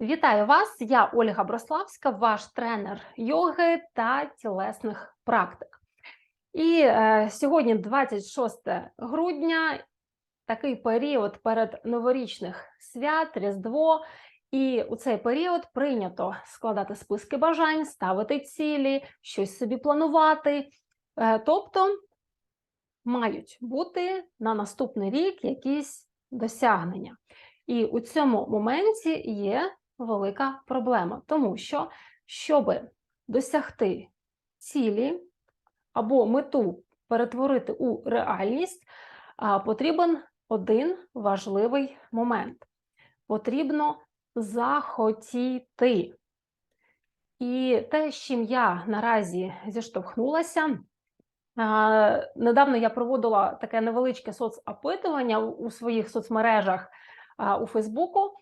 Вітаю вас! Я Ольга Брославська, ваш тренер йоги та тілесних практик. І е, сьогодні, 26 грудня, такий період перед новорічних свят, Різдво. І у цей період прийнято складати списки бажань, ставити цілі, щось собі планувати. Е, тобто мають бути на наступний рік якісь досягнення. І у цьому моменті є велика проблема, тому що, щоб досягти цілі або мету перетворити у реальність, потрібен один важливий момент. Потрібно захотіти. І те, з чим я наразі зіштовхнулася, недавно я проводила таке невеличке соцопитування у своїх соцмережах у Фейсбуку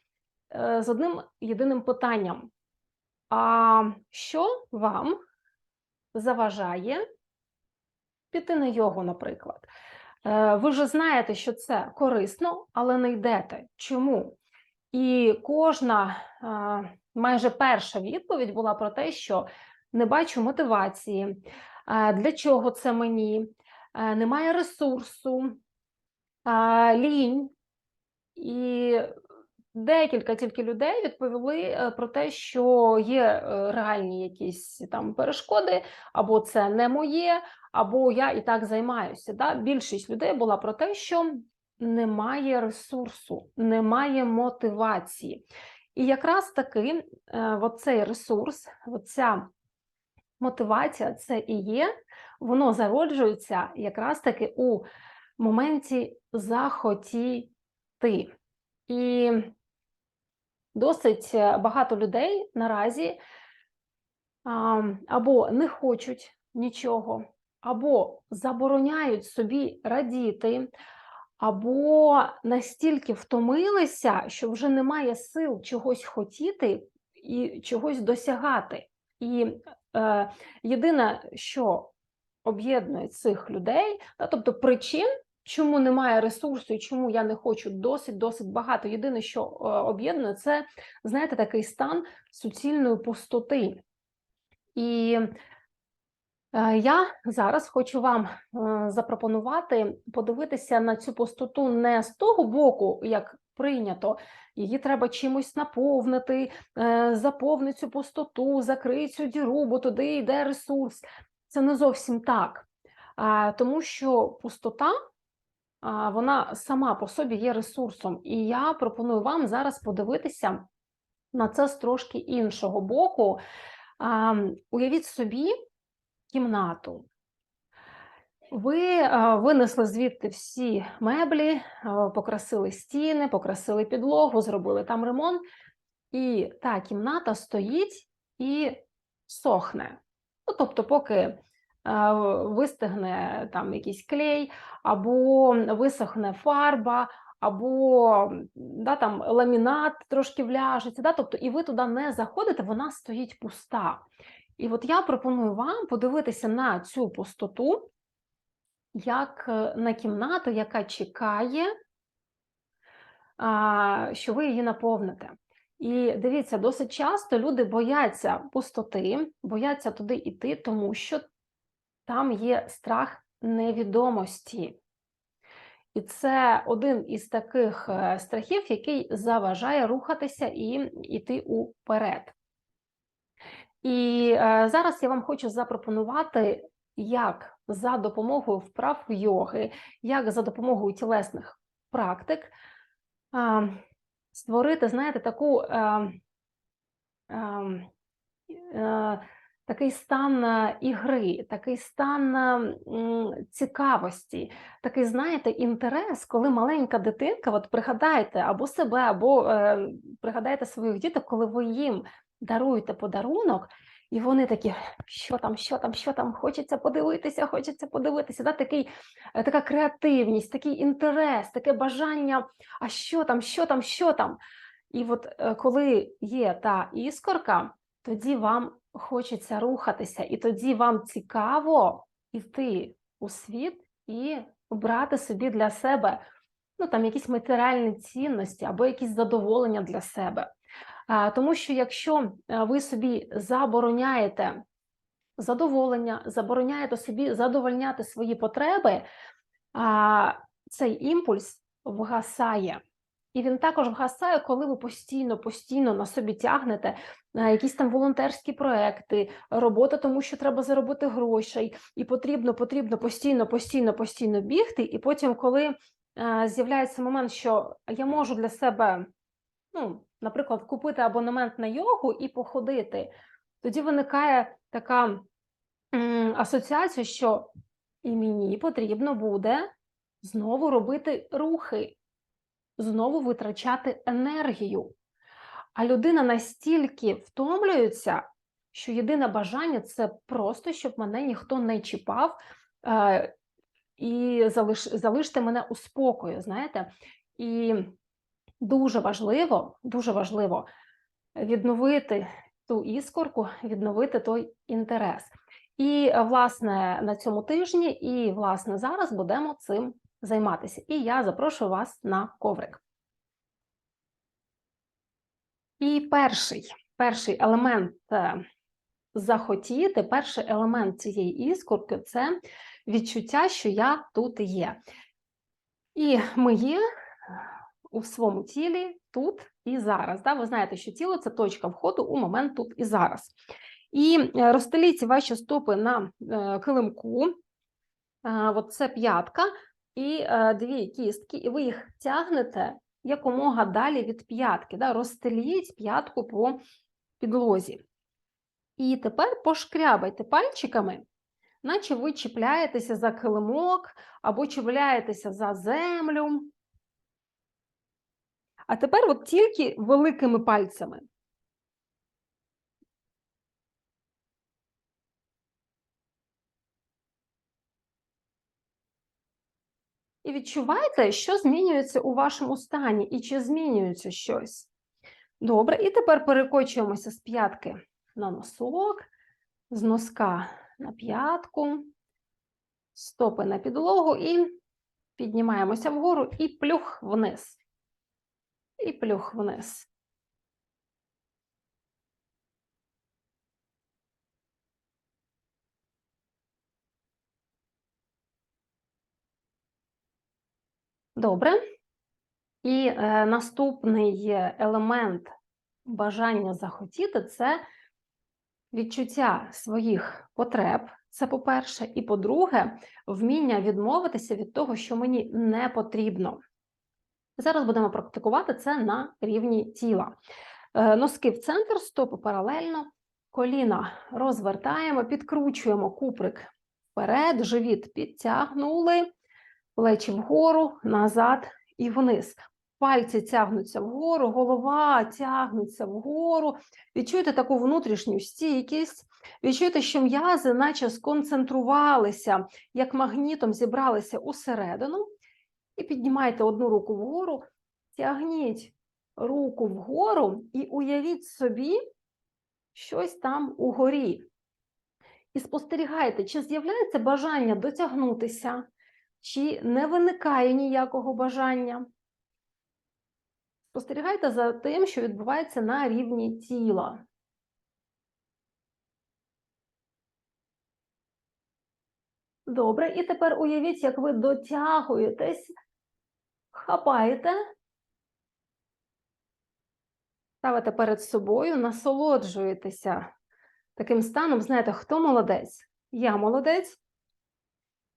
з одним єдиним питанням: а що вам заважає піти на йогу, наприклад? Е, Ви вже знаєте, що це корисно, але не йдете. Чому? І кожна е, майже перша відповідь була про те, що не бачу мотивації, е, для чого це мені, е, немає ресурсу, е, лінь. І декілька тільки людей відповіли е, про те, що є е, реальні якісь там перешкоди, або це не моє, або я і так займаюся. Да? Більшість людей була про те, що немає ресурсу, немає мотивації. І якраз таки е, оцей ресурс, оця мотивація, це і є, воно зароджується якраз таки у моменті захотіти. І досить е, багато людей наразі або не хочуть нічого, або забороняють собі радіти, або настільки втомилися, що вже немає сил чогось хотіти і чогось досягати. І е, єдине, що об'єднує цих людей, та, тобто причин, чому немає ресурсу і чому я не хочу досить, досить багато. Єдине, що е, об'єднує, це, знаєте, такий стан суцільної пустоти. І Е, Я зараз хочу вам е, запропонувати подивитися на цю пустоту не з того боку, як прийнято, її треба чимось наповнити, заповни цю пустоту, закрий цю діру, бо туди йде ресурс. Це не зовсім так, тому що пустота. Вона сама по собі є ресурсом, і я пропоную вам зараз подивитися на це з трошки іншого боку. Уявіть собі, кімнату. Ви винесли звідти всі меблі, покрасили стіни, покрасили підлогу, зробили там ремонт, і та кімната стоїть і сохне. Ну, тобто, поки вистигне там якийсь клей, або висохне фарба, або да, там ламінат трошки вляжеться, да, тобто, і ви туди не заходите, вона стоїть пуста. І от я пропоную вам подивитися на цю пустоту, як е, на кімнату, яка чекає, що ви її наповните. І дивіться, досить часто люди бояться пустоти, бояться туди йти, тому що там є страх невідомості. І це один із таких е, страхів, який заважає рухатися і йти уперед. І е, зараз я вам хочу запропонувати, як за допомогою вправ йоги, як за допомогою тілесних практик створити, знаєте, таку е, е, е, такий стан е, ігри, такий стан е, цікавості, такий, знаєте, інтерес, коли маленька дитинка, от пригадайте або себе, або е, пригадайте своїх діток, коли ви їм даруєте подарунок, і вони такі, що там, що там, що там, хочеться подивитися, хочеться подивитися. Да? Такий, е, така креативність, такий інтерес, таке бажання, а що там, що там, що там. І от е, коли є та іскорка, тоді вам хочеться рухатися, і тоді вам цікаво йти у світ і брати собі для себе ну, там, якісь матеріальні цінності або якісь задоволення для себе. Тому що якщо е, ви собі забороняєте задоволення, забороняєте собі задовольняти свої потреби, цей імпульс вгасає. І він також вгасає, коли ви постійно, постійно на собі тягнете е, якісь там волонтерські проекти, робота, тому що треба заробити грошей, і потрібно, потрібно постійно, постійно, постійно бігти. І потім, коли е, з'являється момент, що я можу для себе, ну, наприклад, купити абонемент на йогу і походити, тоді виникає така асоціація, що і мені потрібно буде знову робити рухи знову витрачати енергію. А людина настільки втомлюється, що єдине бажання це просто, щоб мене ніхто не чіпав е, і залиш, залиште мене у спокою. Знаєте? І дуже важливо, дуже важливо відновити ту іскорку, відновити той інтерес. І, власне, на цьому тижні, і, власне, зараз будемо цим займатися. І я запрошую вас на коврик. І перший, перший елемент е, захотіти, перший елемент цієї іскорки це відчуття, що я тут є. І ми є у своєму тілі тут і зараз. Да? Ви знаєте, що тіло це точка входу у момент тут і зараз. І е, розстеліть ваші стопи на е, килимку. От це п'ятка, і е, дві кістки, і ви їх тягнете якомога далі від п'ятки. Да? Розстеліть п'ятку по підлозі. І тепер пошкрябайте пальчиками, наче ви чіпляєтеся за килимок або чіпляєтеся за землю. А тепер от тільки великими пальцями. І відчувайте, що змінюється у вашому стані, і чи змінюється щось. Добре, і тепер перекочуємося з п'ятки на носок, з носка на п'ятку, стопи на підлогу і піднімаємося вгору і плюх вниз. І плюх вниз. Добре. І е, наступний елемент бажання захотіти це відчуття своїх потреб. Це по-перше, і по-друге, вміння відмовитися від того, що мені не потрібно. Зараз будемо практикувати це на рівні тіла. Е, носки в центр, стопи паралельно, коліна розвертаємо, підкручуємо куприк вперед, живіт підтягнули плечі вгору, назад і вниз. Пальці тягнуться вгору, голова тягнеться вгору. Відчуєте таку внутрішню стійкість, відчуєте, що м'язи, наче сконцентрувалися, як магнітом зібралися усередину. І піднімайте одну руку вгору, тягніть руку вгору і уявіть собі щось там угорі. І спостерігайте, чи з'являється бажання дотягнутися, чи не виникає ніякого бажання. Спостерігайте за тим, що відбувається на рівні тіла. Добре, і тепер уявіть, як ви дотягуєтесь, хапаєте, ставите перед собою, насолоджуєтеся таким станом. Знаєте, хто молодець? Я молодець,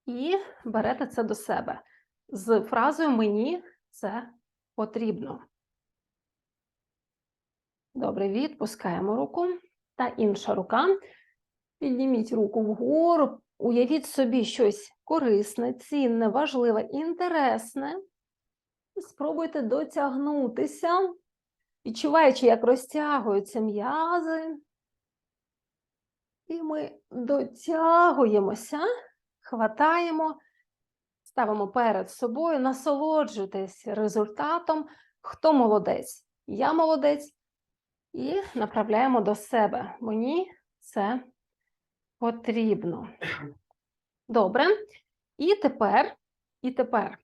і берете це до себе з фразою Мені це потрібно. Добре, відпускаємо руку. Та інша рука. Підніміть руку вгору, уявіть собі щось корисне, цінне, важливе, інтересне. Спробуйте дотягнутися, відчуваючи, як розтягуються м'язи. І ми дотягуємося хватаємо, ставимо перед собою, насолоджуйтесь результатом, хто молодець, я молодець, і направляємо до себе. Мені це потрібно. Добре. І тепер, і тепер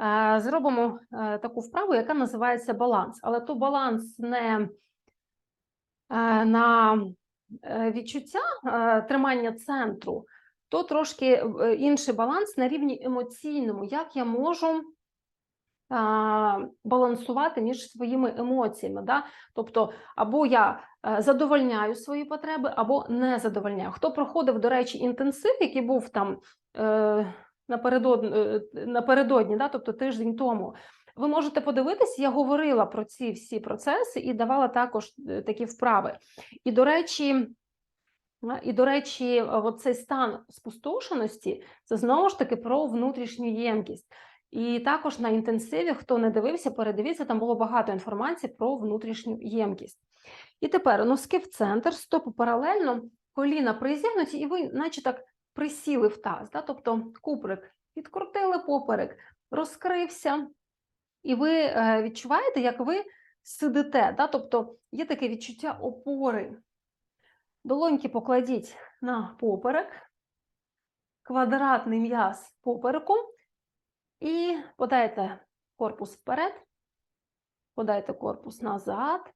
Е, Зробимо е, таку вправу, яка називається баланс. Але то баланс не е, на відчуття тримання центру, то трошки е, інший баланс на рівні емоційному. Як я можу балансувати між своїми емоціями? Да? Тобто, або я е, задовольняю свої потреби, або не задовольняю. Хто проходив, до речі, інтенсив, який був там е, напередодні, напередодні да? тобто тиждень тому. Ви можете подивитись, я говорила про ці всі процеси і давала також такі вправи. І, до речі, І, до речі, цей стан спустошеності це знову ж таки про внутрішню ємкість. І також на інтенсиві, хто не дивився, передивіться, там було багато інформації про внутрішню ємкість. І тепер носки в центр, стопи паралельно, коліна призігнуті, і ви, наче так, присіли в таз. Да? Тобто куприк відкрутили поперек, розкрився, і ви е, відчуваєте, як ви сидите. Да? Тобто є таке відчуття опори. Долоньки покладіть на поперек, квадратний м'яз попереку і подайте корпус вперед, подайте корпус назад.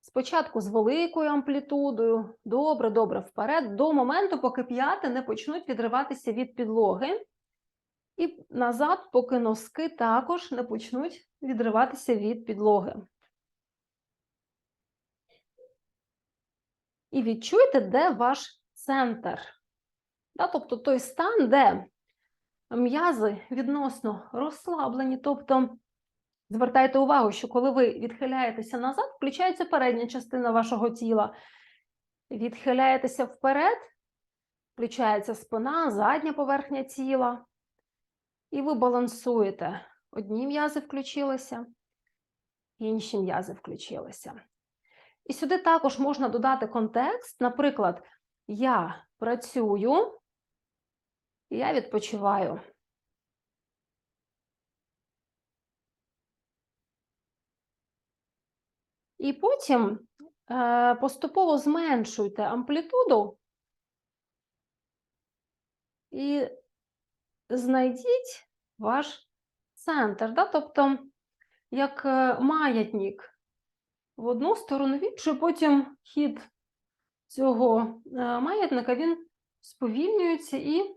Спочатку з великою амплітудою, добре, добре вперед, до моменту, поки п'яти не почнуть відриватися від підлоги. І назад, поки носки також не почнуть відриватися від підлоги. І відчуйте, де ваш центр. Тобто той стан, де м'язи відносно розслаблені. Тобто звертайте увагу, що коли ви відхиляєтеся назад, включається передня частина вашого тіла. Відхиляєтеся вперед, включається спина, задня поверхня тіла. І ви балансуєте. Одні м'язи включилися, інші м'язи включилися. І сюди також можна додати контекст. Наприклад, я працюю, я відпочиваю. І потім е, поступово зменшуйте амплітуду і знайдіть ваш центр. Да? Тобто, як е, маятник в одну сторону в іншу, потім хід цього е, маятника він сповільнюється і е,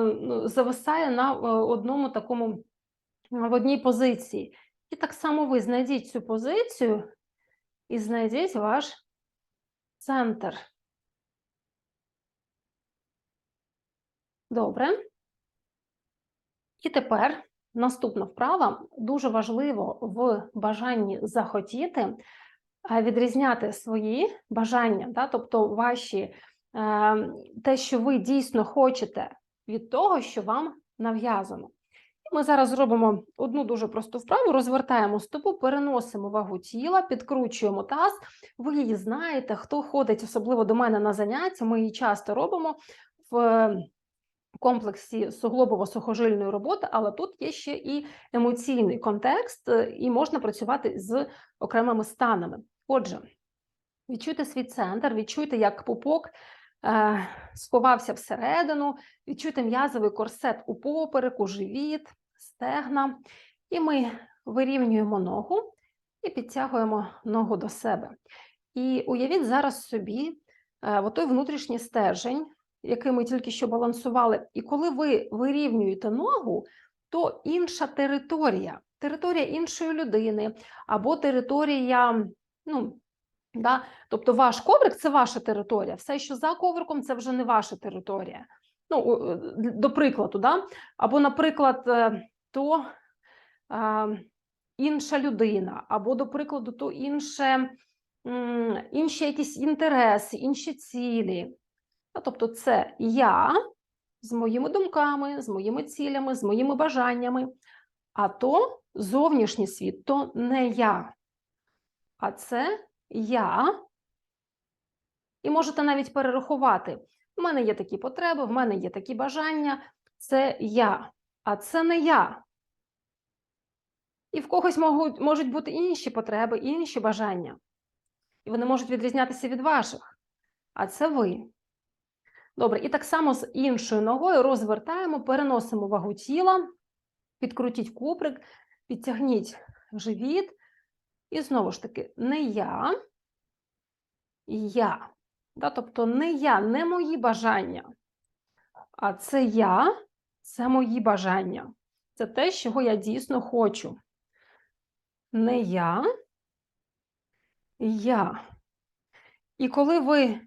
ну, зависає на е, одному такому в одній позиції. І так само ви знайдіть цю позицію і знайдіть ваш центр. Добре. І тепер Наступна вправа дуже важливо в бажанні захотіти відрізняти свої бажання, да? тобто ваші е, те, що ви дійсно хочете від того, що вам нав'язано. Ми зараз зробимо одну дуже просту вправу, розвертаємо стопу, переносимо вагу тіла, підкручуємо таз. Ви її знаєте, хто ходить особливо до мене на заняття, ми її часто робимо в комплексі суглобово-сухожильної роботи, але тут є ще і емоційний контекст, е, і можна працювати з окремими станами. Отже, відчуйте свій центр, відчуйте, як пупок е, сховався всередину, відчуйте м'язовий корсет у попереку, живіт, стегна. І ми вирівнюємо ногу і підтягуємо ногу до себе. І уявіть зараз собі е, той внутрішній стержень, який ми тільки що балансували, і коли ви вирівнюєте ногу, то інша територія, територія іншої людини, або територія, ну, да, тобто ваш коврик це ваша територія, все, що за ковриком, це вже не ваша територія. Ну, До прикладу, да? або, наприклад, е, то а, інша людина, або, до прикладу, то інше, інші якісь інтереси, інші цілі. Тобто, це я з моїми думками, з моїми цілями, з моїми бажаннями, а то зовнішній світ то не я, а це я. І можете навіть перерахувати: в мене є такі потреби, в мене є такі бажання, це я, а це не я. І в когось можуть, можуть бути інші потреби, інші бажання. І вони можуть відрізнятися від ваших. А це ви. Добре, і так само з іншою ногою розвертаємо, переносимо вагу тіла підкрутіть куприк, підтягніть живіт. І знову ж таки, не я, я. Да? Тобто не я, не мої бажання, а це я, це мої бажання. Це те, чого я дійсно хочу. Не я, я. І коли ви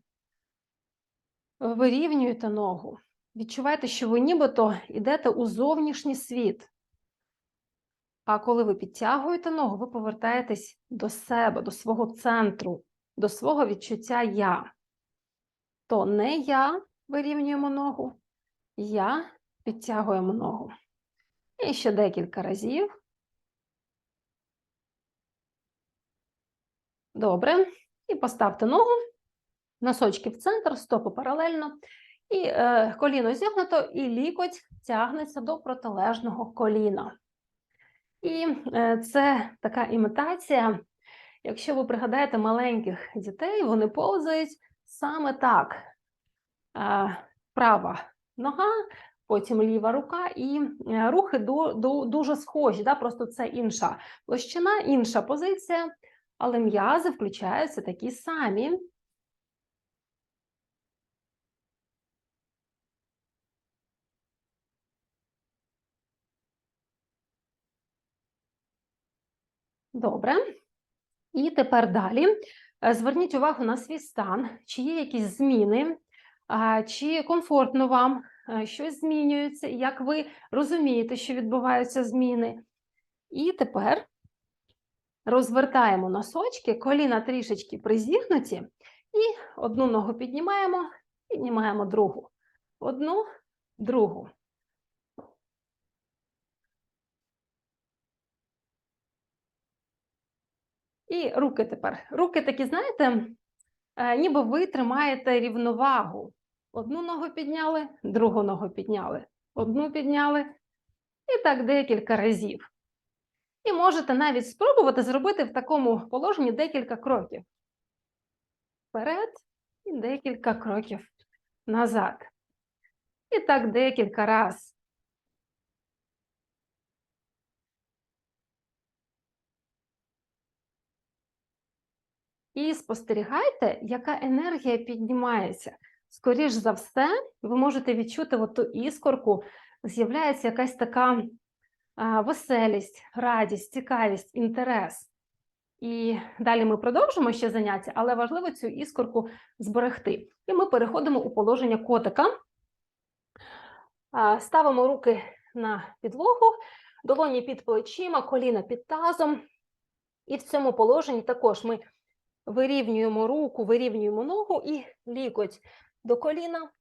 вирівнюєте ногу, відчуваєте, що ви нібито йдете у зовнішній світ. А коли ви підтягуєте ногу, ви повертаєтесь до себе, до свого центру, до свого відчуття я. То не я вирівнюємо ногу, я підтягуємо ногу. І ще декілька разів. Добре. І поставте ногу, носочки в центр, стопи паралельно. І е, коліно зігнуто, і лікоть тягнеться до протилежного коліна. І е, це така імітація. Якщо ви пригадаєте маленьких дітей, вони повзають саме так. Е, права нога, потім ліва рука, і е, рухи до, до, дуже схожі. Да? Просто це інша площина, інша позиція, але м'язи включаються такі самі. Добре. І тепер далі. Е, зверніть увагу на свій стан, чи є якісь зміни, чи комфортно вам е, щось змінюється, як ви розумієте, що відбуваються зміни. І тепер розвертаємо носочки, коліна трішечки призігнуті, і одну ногу піднімаємо, піднімаємо другу. Одну, другу. І руки тепер. Руки такі, знаєте, е, ніби ви тримаєте рівновагу. Одну ногу підняли, другу ногу підняли, одну підняли, і так декілька разів. І можете навіть спробувати зробити в такому положенні декілька кроків. Вперед і декілька кроків назад. І так декілька разів. І спостерігайте, яка енергія піднімається. Скоріш за все, ви можете відчути ту іскорку, з'являється якась така веселість, радість, цікавість, інтерес. І далі ми продовжимо ще заняття, але важливо цю іскорку зберегти. І ми переходимо у положення котика. Ставимо руки на підлогу, долоні під плечима, коліна під тазом. І в цьому положенні також ми вирівнюємо руку, вирівнюємо ногу і лікоть до коліна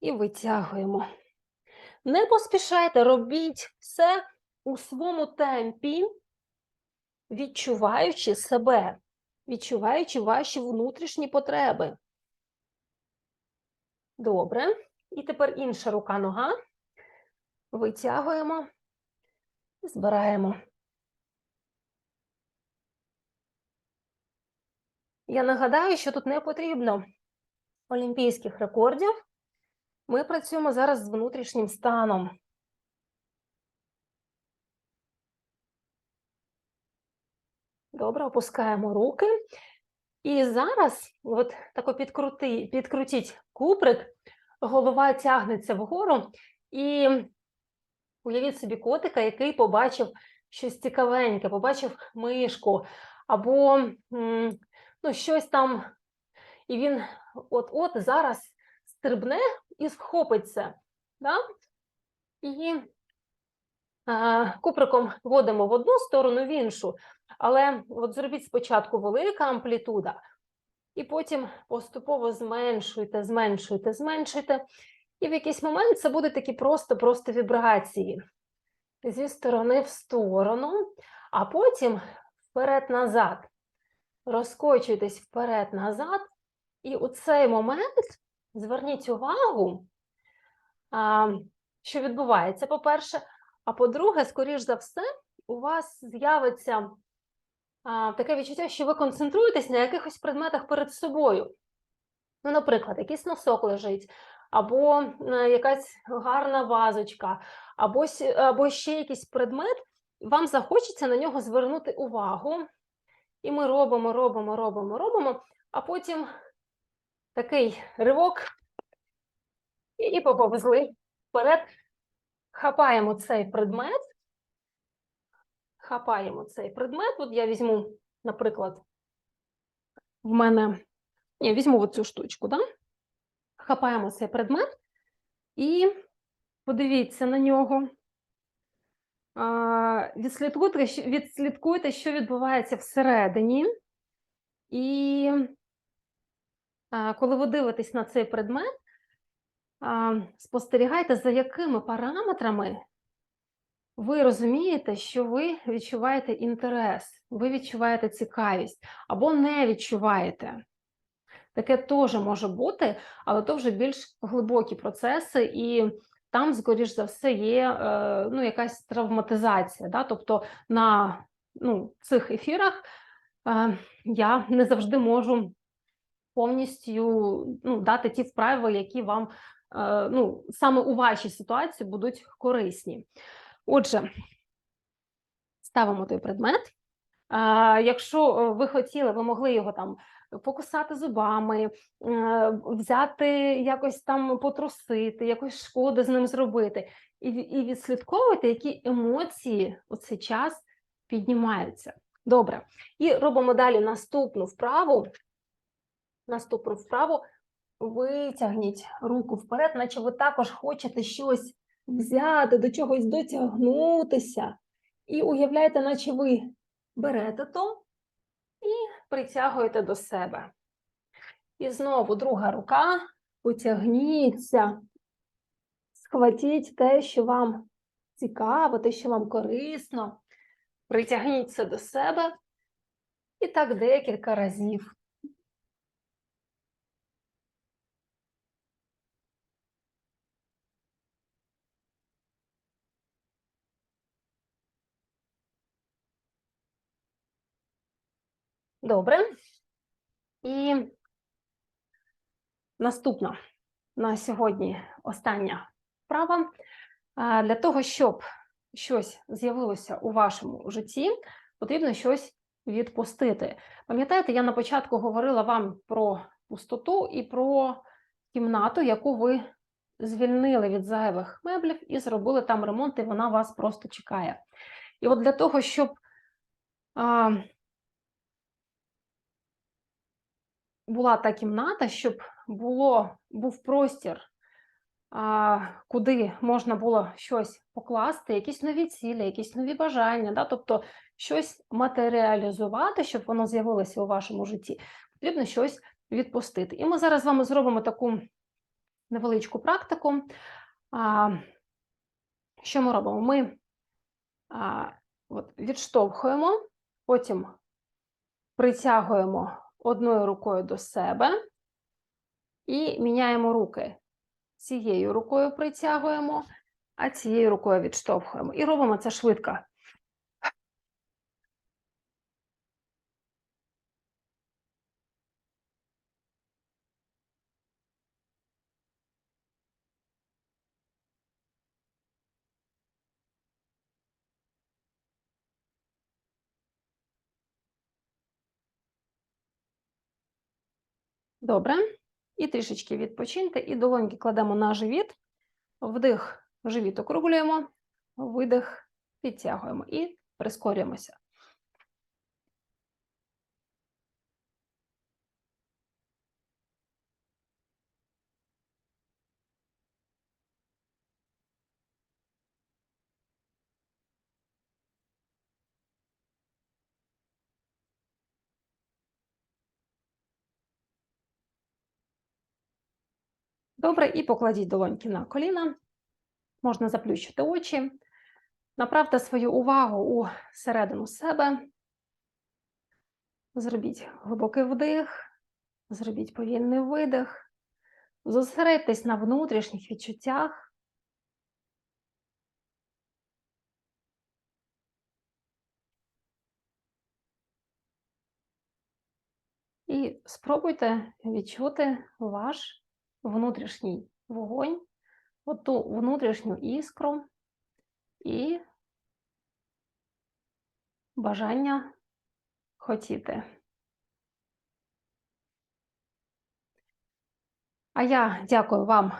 і витягуємо. Не поспішайте, робіть все у своєму темпі, відчуваючи себе, відчуваючи ваші внутрішні потреби. Добре. І тепер інша рука нога. Витягуємо, збираємо. Я нагадаю, що тут не потрібно олімпійських рекордів. Ми працюємо зараз з внутрішнім станом. Добре, опускаємо руки. І зараз, от тако підкрути, підкрутіть куприк, голова тягнеться вгору, і уявіть собі котика, який побачив щось цікавеньке, побачив мишку, або ну, щось там, і він от-от зараз стрибне і схопиться. Да? І а, куприком водимо в одну сторону, в іншу. Але от зробіть спочатку велика амплітуда, і потім поступово зменшуйте, зменшуйте, зменшуйте. І в якийсь момент це буде такі просто-просто вібрації зі сторони в сторону, а потім вперед-назад розкочуйтесь вперед-назад, і у цей момент зверніть увагу, що відбувається, по-перше, а по-друге, скоріш за все, у вас з'явиться таке відчуття, що ви концентруєтесь на якихось предметах перед собою. Ну, Наприклад, якийсь носок лежить, або е, якась гарна вазочка, або, або ще якийсь предмет, вам захочеться на нього звернути увагу. І ми робимо, робимо, робимо, робимо, а потім такий ривок і, поповзли вперед. Хапаємо цей предмет. Хапаємо цей предмет. От я візьму, наприклад, в мене. Ні, візьму оцю штучку, да? Хапаємо цей предмет і подивіться на нього. Відслідкуйте, відслідкуйте, що відбувається всередині. І коли ви дивитесь на цей предмет, спостерігайте, за якими параметрами ви розумієте, що ви відчуваєте інтерес, ви відчуваєте цікавість або не відчуваєте. Таке теж може бути, але то вже більш глибокі процеси, і там, скоріш за все, є е, ну, якась травматизація. Да? Тобто на ну, цих ефірах е, я не завжди можу повністю ну, дати ті вправи, які вам е, ну, саме у вашій ситуації будуть корисні. Отже, ставимо той предмет. Якщо ви хотіли, ви могли його там покусати зубами, е, взяти якось там потрусити, якось шкоди з ним зробити, і, і відслідковувати, які емоції у цей час піднімаються. Добре. І робимо далі наступну вправу. Наступну вправу. Витягніть руку вперед, наче ви також хочете щось взяти, до чогось дотягнутися. І уявляєте, наче ви берете то притягуєте до себе. І знову друга рука, потягніться, схватіть те, що вам цікаво, те, що вам корисно, притягніться до себе. І так декілька разів. Добре. І наступна на сьогодні остання вправа. Для того, щоб щось з'явилося у вашому житті, потрібно щось відпустити. Пам'ятаєте, я на початку говорила вам про пустоту і про кімнату, яку ви звільнили від зайвих меблів і зробили там ремонт, і вона вас просто чекає. І от для того, щоб а, була та кімната, щоб було, був простір, куди можна було щось покласти, якісь нові цілі, якісь нові бажання, да? тобто щось матеріалізувати, щоб воно з'явилося у вашому житті, потрібно щось відпустити. І ми зараз з вами зробимо таку невеличку практику. Що ми робимо? Ми відштовхуємо, потім притягуємо одною рукою до себе і міняємо руки. Цією рукою притягуємо, а цією рукою відштовхуємо. І робимо це швидко. Добре. І трішечки відпочиньте, і долоньки кладемо на живіт. Вдих, живіт округлюємо, видих, підтягуємо і прискорюємося. Добре, і покладіть долоньки на коліна. Можна заплющити очі. Направте свою увагу у середину себе. Зробіть глибокий вдих, зробіть повільний видих. Зосередьтесь на внутрішніх відчуттях. І спробуйте відчути ваш внутрішній вогонь, оту внутрішню іскру, і бажання хотіти. А я дякую вам